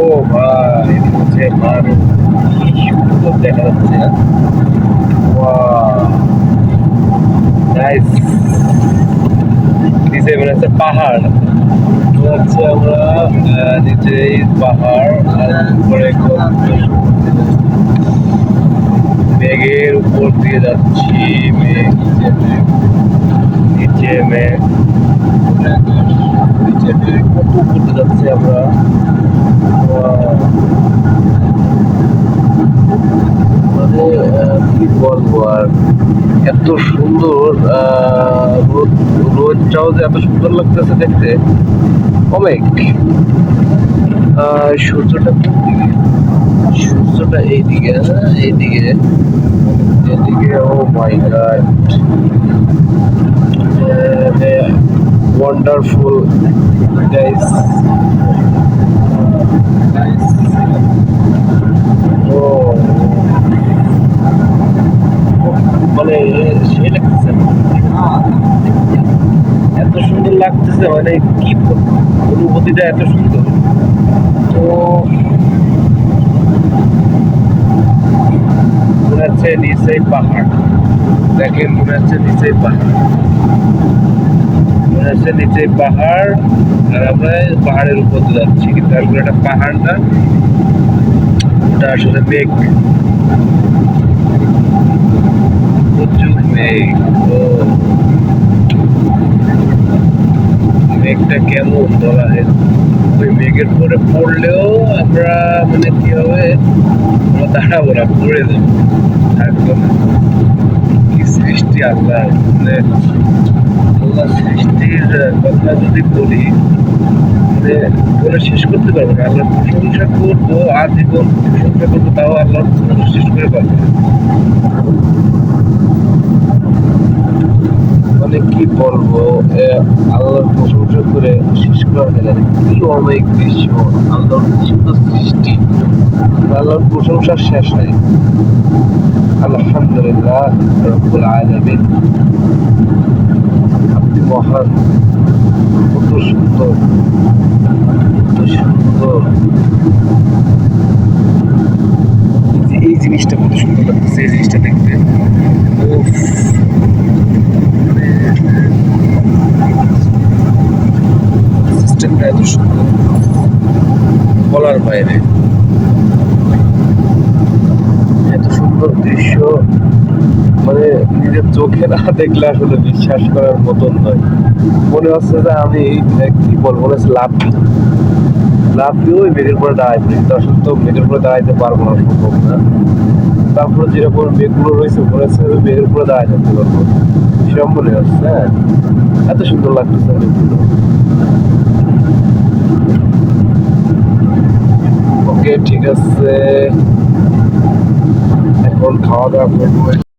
ও ভাই হচ্ছে মারু কি সুন্দর দেখা যাচ্ছে নাইস নিচে মনে পাহাড় হচ্ছে আমরা নিচে পাহাড় আর মেঘের উপর দিয়ে যাচ্ছি মেঘ নিচে মেঘ নিচে মেঘ নিচে উপরে যাচ্ছি আমরা? মানে কি বলব আর? এত সুন্দর রোদটাও যে এত সুন্দর লাগতেছে দেখতে, অনেক। সূর্যটা সূর্যটা এইদিকে হ্যাঁ এইদিকে। এদিকে oh my god wonderful guys ও। মানে সে এত সুন্দর লাগতেছে মানে কি অনুভূতিটা এত সুন্দর। তো মনে হচ্ছে নিচে পাহাড়। দেখেন, মনে হচ্ছে নিচে পাহাড়। হচ্ছে নিচে পাহাড়, আর আমরা পাহাড়ের উপর যাচ্ছি, কিন্তু আসলে একটা পাহাড় না। ওটা আসলে মেঘ। প্রচুর মেঘ। মেঘটা কেমন বলা হয়? ওই মেঘের পরে পড়লেও আমরা মানে কি হবে? আমরা দাঁড়াবো না, পড়ে থাকব না। কি সৃষ্টি আল্লাহ মানে কথা যদি বলি বলে শেষ করতে পারব না আল্লাহ প্রশংসা করব আজীবন প্রশংসা করব তাও আল্লাহ শেষ করে পারব না। মানে কি বলব আল্লাহর প্রশংসা করে শেষ করা যায় কি অনেক দৃশ্য আল্লাহর সুন্দর সৃষ্টি। আল্লাহর প্রশংসা শেষ নাই। আলহামদুলিল্লাহ রব্বুল আলামিন। মহান কত সুন্দর কত সুন্দর। এই জিনিসটা কত সুন্দর লাগতেছে এই জিনিসটা দেখতে। উফ, মানে সিস্টেমটা এত সুন্দর। বলার বাইরে। এত সুন্দর দৃশ্য। নিজের চোখে না দেখলে আসলে বিশ্বাস করার মতন নয়। মনে হচ্ছে যে আমি কি বলব লাভ দিই। লাভ দিয়ে ওই মেঘের পরে দাঁড়াই পড়ি কিন্তু আসলে তো মেঘের পরে দাঁড়াইতে পারব না, সম্ভব না। তারপরে যেরকম মেঘগুলো রয়েছে মনে হচ্ছে ওই মেঘের পরে দাঁড়াই থাকতে পারব সেরকম মনে হচ্ছে হ্যাঁ। এত সুন্দর লাগতেছে মেঘগুলো ওকে, ঠিক আছে। এখন খাওয়া দাওয়া করব।